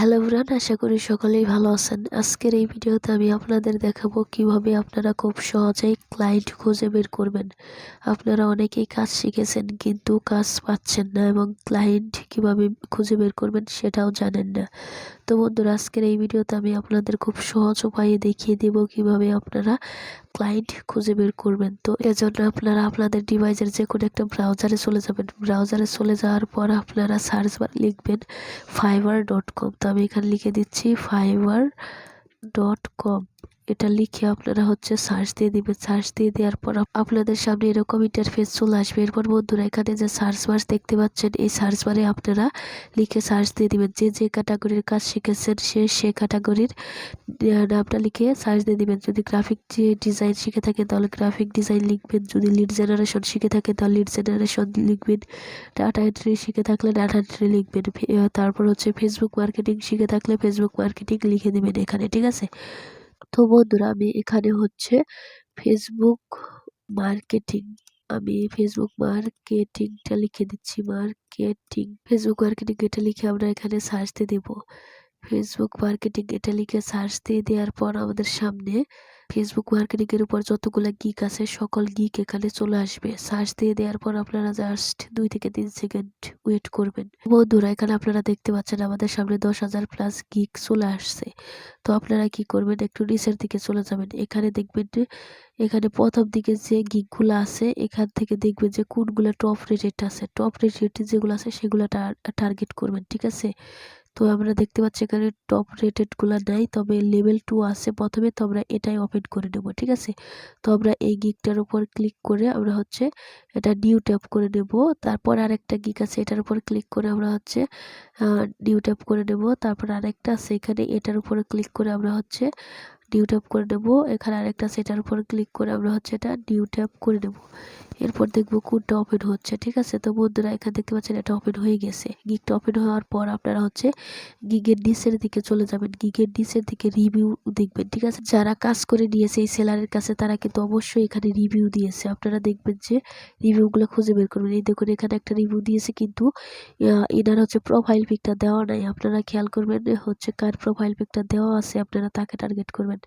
Hello bran আশা করি সকলেই ভালো আছেন। আজকের এই ভিডিওতে আমি আপনাদের দেখাবো কীভাবে আপনারা খুব সহজেই ক্লায়েন্ট খুঁজে বের করবেন। আপনারা অনেকেই কাজ শিখেছেন কিন্তু কাজ পাচ্ছেন না এবং ক্লায়েন্ট কীভাবে খুঁজে বের করবেন সেটাও জানেন না। তো বন্ধুরা, আজকের এই ভিডিওতে আমি আপনাদের খুব সহজ উপায়ে দেখিয়ে দেব কীভাবে আপনারা ক্লায়েন্ট খুঁজে বের করবেন। তো এজন্য আপনারা আপনাদের ডিভাইসের যে কোনো একটা ব্রাউজারে চলে যাবেন। ব্রাউজারে চলে যাওয়ার পর আপনারা সার্চ বার লিখবেন ফাইবার ডট কম আমি এখানে লিখে দিচ্ছি ফাইবার ডট কম এটা লিখে আপনারা হচ্ছে সার্চ দিয়ে দিবেন। সার্চ দিয়ে দেওয়ার পর আপনাদের সামনে এরকম ইন্টারফেস চলে আসবে। এরপর বন্ধুরা, এখানে যে সার্চ বার দেখতে পাচ্ছেন, এই সার্চ বারে আপনারা লিখে সার্চ দিয়ে দিবেন। যে যে ক্যাটাগরির কাজ শিখেছেন, সে সে ক্যাটাগরির নামটা লিখে সার্চ দিয়ে দিবেন। যদি গ্রাফিক যে ডিজাইন শিখে থাকেন, তাহলে গ্রাফিক ডিজাইন লিখবেন। যদি লিড জেনারেশন শিখে থাকেন, তাহলে লিড জেনারেশন লিখবেন। ডাটা এন্ট্রি শিখে থাকলে ডাটা এন্ট্রি লিখবেন। তারপর হচ্ছে ফেসবুক মার্কেটিং শিখে থাকলে ফেসবুক মার্কেটিং লিখে দিবেন এখানে, ঠিক আছে? বন্ধুরা আমি এখানে হচ্ছে ফেসবুক মার্কেটিং আমি ফেসবুক মার্কেটিংটা লিখে দিচ্ছি। মার্কেটিং ফেসবুক মার্কেটিং এটা লিখে আমরা এখানে সার্চ দিয়ে দেবো। ফেসবুক মার্কেটিং এটা লিখে সার্চ দিয়ে দেওয়ার পর আমাদের সামনে ফেসবুক মার্কেটিং এর উপর যতগুলো গিক আছে, সকল গিক এখানে চলে আসবে। সার্চ দিয়ে দেওয়ার পর আপনারা জাস্ট দুই থেকে তিন সেকেন্ড ওয়েট করবেন। বন্ধুরা, এখানে আপনারা দেখতে পাচ্ছেন আমাদের সামনে দশ হাজার প্লাস গিক চলে আসছে। তো আপনারা কি করবেন? একটু নিচের দিকে চলে যাবেন। এখানে দেখবেন এখানে প্রথম দিকে যে গিকগুলো আছে, এখান থেকে দেখবেন যে কোনগুলো টপ রেটেড আছে। টপ রেটেড যেগুলো আছে, সেগুলো টার্গেট করবেন, ঠিক আছে? তো আমরা দেখতে পাচ্ছি এখানে টপ রেটেডগুলো নেই, তবে লেভেল টু আসে প্রথমে, তো আমরা এটাই ওপেন করে নেব, ঠিক আছে? তো আমরা এই গিকটার উপর ক্লিক করে আমরা হচ্ছে এটা নিউ ট্যাপ করে নেব, তারপর আরেকটা গিক আছে এটার উপর ক্লিক করে আমরা হচ্ছে নিউ ট্যাপ করে নেব, তারপর আরেকটা আছে এখানে এটার উপরে ক্লিক করে আমরা হচ্ছে নিউ ট্যাপ করে নেব। এখানে আরেকটা সেটার উপর ক্লিক করে আমরা হচ্ছে এটা নিউ ট্যাপ করে নেব। এরপর দেখব কোনটা ওপেন হচ্ছে, ঠিক আছে? তো বন্ধুরা, এখানে দেখতে পাচ্ছেন এটা ওপেন হয়ে গেছে। গিগটা ওপেন হওয়ার পর আপনারা হচ্ছে গিগের নিচের দিকে চলে যাবেন। গিগের নিচের দিকে রিভিউ দেখবেন, ঠিক আছে? যারা কাজ করে নিয়েছে এই সেলারের কাছে, তারা কিন্তু অবশ্যই এখানে রিভিউ দিয়েছে। আপনারা দেখবেন যে রিভিউগুলো খুঁজে বের করবেন। এই দেখুন, এখানে একটা রিভিউ দিয়েছে কিন্তু এনার হচ্ছে প্রোফাইল পিকটা দেওয়া নাই। আপনারা খেয়াল করবেন হচ্ছে কার প্রোফাইল পিকটা দেওয়া আছে, আপনারা তাকে টার্গেট করবেন।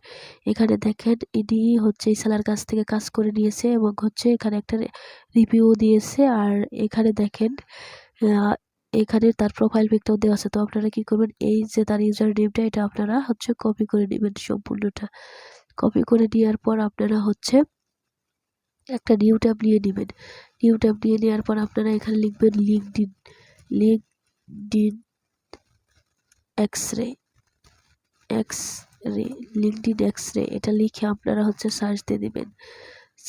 এখানে দেখেন ইনি হচ্ছে এই সেলার কাছ থেকে কাজ করে নিয়েছে এবং হচ্ছে এখানে একটা রিভিউ দিয়েছে। আর এখানে দেখেন এখানে তার প্রোফাইল পিকটাও দেওয়া আছে। তো আপনারা কি করবেন, এই যে তার ইউজার নেমটা এটা আপনারা হচ্ছে কপি করে নেবেন সম্পূর্ণটা। কপি করে নেওয়ার পর আপনারা হচ্ছে একটা নিউ ট্যাব নিয়ে নেবেন। নিউ ট্যাব নিয়ে নেওয়ার পর আপনারা এখানে লিখবেন LinkedIn LinkedIn LinkedIn X ray X LinkedIn X ray. এটা লিখে আপনারা হচ্ছে সার্চ দিয়ে দেবেন।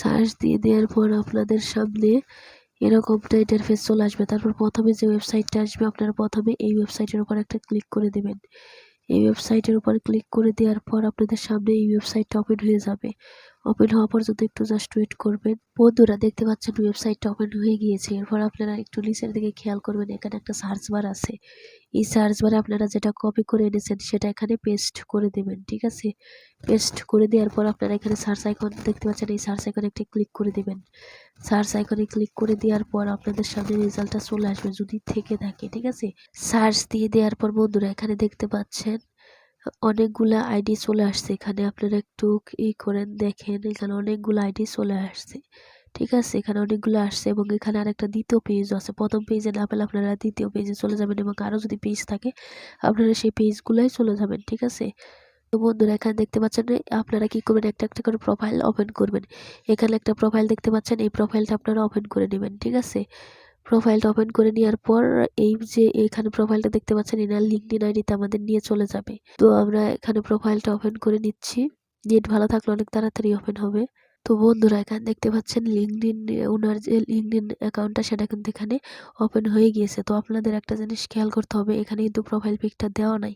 সার্চ দিয়ে দেওয়ার পর আপনাদের সামনে এরকমটা ইন্টারফেস চলে আসবে। তারপর প্রথমে যে ওয়েবসাইটটা আসবে, আপনারা প্রথমে এই ওয়েবসাইটের উপর একটা ক্লিক করে দেবেন। এই ওয়েবসাইটের উপর ক্লিক করে দেওয়ার পর আপনাদের সামনে এই ওয়েবসাইটটা ওপেন হয়ে যাবে। ওপেন হওয়া পর্যন্ত একটু জাস্ট ওয়েট করবেন। বন্ধুরা, দেখতে পাচ্ছেন ওয়েবসাইটটা ওপেন হয়ে গিয়েছে। এরপর আপনারা একটু নিচের দিকে খেয়াল করবেন, এখানে একটা সার্চ বার আছে। এই সার্চ বারে আপনারা যেটা কপি করে এনেছেন, সেটা এখানে পেস্ট করে দেবেন, ঠিক আছে? পেস্ট করে দেওয়ার পর আপনারা এখানে সার্চ আইকন দেখতে পাচ্ছেন এই সার্চ আইকনে একটা ক্লিক করে দেবেন। সার্চ আইকনে ক্লিক করে দেওয়ার পর আপনাদের সামনে রেজাল্টটা চলে আসবে, যদি থেকে থাকে, ঠিক আছে? সার্চ দিয়ে দেওয়ার পর বন্ধুরা, এখানে দেখতে পাচ্ছেন অনেকগুলা আইডি চলে আসছে। এখানে আপনারা একটু ই করেন, দেখেন, এখানে অনেকগুলো আইডি চলে আসছে। ঠিক আছে, এখানে অনেকগুলো আসছে এবং এখানে আরেকটা দ্বিতীয় পেজ আছে। প্রথম পেজে না পেলে আপনারা দ্বিতীয় পেজে চলে যাবেন এবং আরও যদি পেজ থাকে, আপনারা সেই পেজগুলোই চলে যাবেন। ঠিক আছে? তো বন্ধুরা, এখানে দেখতে পাচ্ছেন, আপনারা কি করবেন? একটা একটা করে প্রোফাইল ওপেন করবেন। এখানে একটা প্রোফাইল দেখতে পাচ্ছেন, এই প্রোফাইলটা আপনারা ওপেন করে নেবেন। ঠিক আছে? প্রোফাইলটা ওপেন করে নেওয়ার পর, এই যে এখানে প্রোফাইলটা দেখতে পাচ্ছেন, এনার লিঙ্কডিন আইডিতে আমাদের নিয়ে চলে যাবে। তো আমরা এখানে প্রোফাইলটা ওপেন করে নিচ্ছি। নেট ভালো থাকলে অনেক তাড়াতাড়ি ওপেন হবে। তো বন্ধুরা, এখানে দেখতে পাচ্ছেন লিঙ্কডিন ওনার যে লিঙ্কডিন অ্যাকাউন্টটা সেটা কিন্তু এখানে ওপেন হয়ে গিয়েছে। তো আপনাদের একটা জিনিস খেয়াল করতে হবে, এখানে কিন্তু প্রোফাইল পিকটা দেওয়া নাই।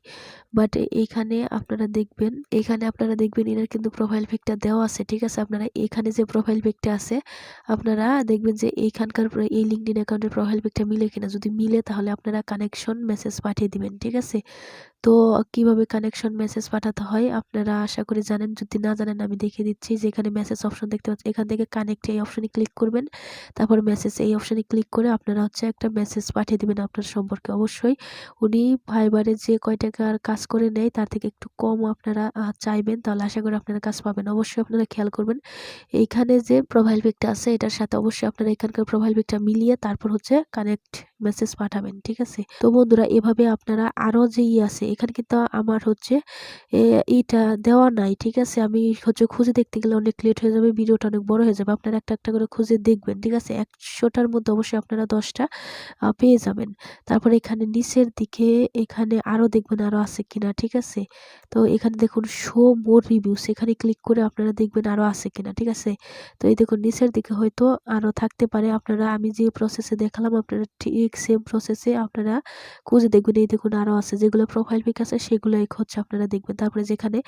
বাট এইখানে আপনারা দেখবেন, এখানে আপনারা দেখবেন এনার কিন্তু প্রোফাইল পিকটা দেওয়া আছে, ঠিক আছে? আপনারা এখানে যে প্রোফাইল পিকটা আছে, আপনারা দেখবেন যে এইখানকার এই লিঙ্কডিন অ্যাকাউন্টের প্রোফাইল পিকটা মিলে কিনা। যদি মিলে, তাহলে আপনারা কানেকশন মেসেজ পাঠিয়ে দিবেন, ঠিক আছে? তো কীভাবে কানেকশন মেসেজ পাঠাতে হয় আপনারা আশা করি জানেন। যদি না জানেন, আমি দেখিয়ে দিচ্ছি যে এখানে মেসেজ অপশন দেখতে পাচ্ছেন। এখান থেকে কানেক্ট এই অপশনে ক্লিক করবেন। তারপর মেসেজ এই অপশনে ক্লিক করে আপনারা হচ্ছে একটা মেসেজ পাঠিয়ে দেবেন আপনার সম্পর্কে অবশ্যই। উনি ফাইবারে যে কয় টাকার কাজ করে নেয়, তার থেকে একটু কম আপনারা চাইবেন। তাহলে আশা করি আপনারা কাজ পাবেন। অবশ্যই আপনারা খেয়াল করবেন। এইখানে যে প্রোফাইল পিকটা আছে, এটার সাথে অবশ্যই আপনারা এখানকার প্রোফাইল পিকটা মিলিয়ে তারপর হচ্ছে কানেক্ট মেসেজ পাঠাবেন ঠিক আছে? তো বন্ধুরা এভাবে আপনারা আরও যে ই আছে এখানে কিন্তু আমার হচ্ছে এ, ইটা দেওয়া নাই ঠিক আছে? আমি হচ্ছে খুঁজে দেখতে গেলে অনেক লেট হয়ে যাবে ভিডিওটা অনেক বড় হয়ে যাবে আপনারা একটা একটা করে খুঁজে দেখবেন ঠিক আছে? একশোটার মধ্যে অবশ্যই আপনারা দশটা পেয়ে যাবেন। তারপর এখানে নিচের দিকে এখানে আরও দেখবেন আরও আছে কিনা ঠিক আছে? তো এখানে দেখুন শো মোর রিভিউস এখানে ক্লিক করে আপনারা দেখবেন আরও আছে কিনা ঠিক আছে? তো এই দেখুন নিচের দিকে হয়তো আরও থাকতে পারে আপনারা আমি যে প্রসেসে দেখালাম আপনারা ঠিক সেম প্রসেসে আপনারা খুঁজে দেখবেন এই দেখুন আরও আছে যেগুলো প্রোফাইল পিক আছে সেগুলো এক হচ্ছে আপনারা দেখবেন। তারপরে যেখানে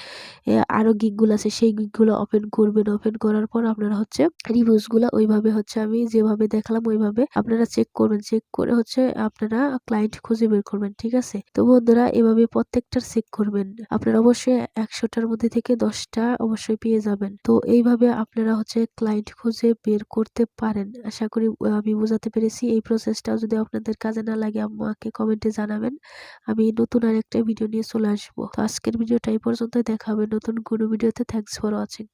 এ, আরও গিকগুলো আছে সেই গিকগুলো ওপেন করবেন। ওপেন করার পর আপনারা হচ্ছে রিভিউসগুলো ওইভাবে হচ্ছে আমি যেভাবে দেখালাম ওইভাবে আপনারা চেক করবেন। চেক করে হচ্ছে আপনারা ক্লায়েন্ট খুঁজে বের করবেন ঠিক আছে? তো বন্ধুরা এভাবে প্রত্যেকটার চেক করবেন। আপনারা অবশ্যই একশোটার মধ্যে থেকে দশটা অবশ্যই পেয়ে যাবেন। তো এইভাবে আপনারা হচ্ছে ক্লায়েন্ট খুঁজে বের করতে পারেন। আশা করি আমি বোঝাতে পেরেছি। এই প্রসেসটা যদি আপনাদের কাজে না লাগে আমাকে কমেন্টে জানাবেন। আমি নতুন আরেকটা ভিডিও নিয়ে চলে আসব। তো আজকের ভিডিওটা এই পর্যন্ত দেখা হবে নতুন কোনো ভিডিওতে থ্যাংকস ফর ওয়াচিং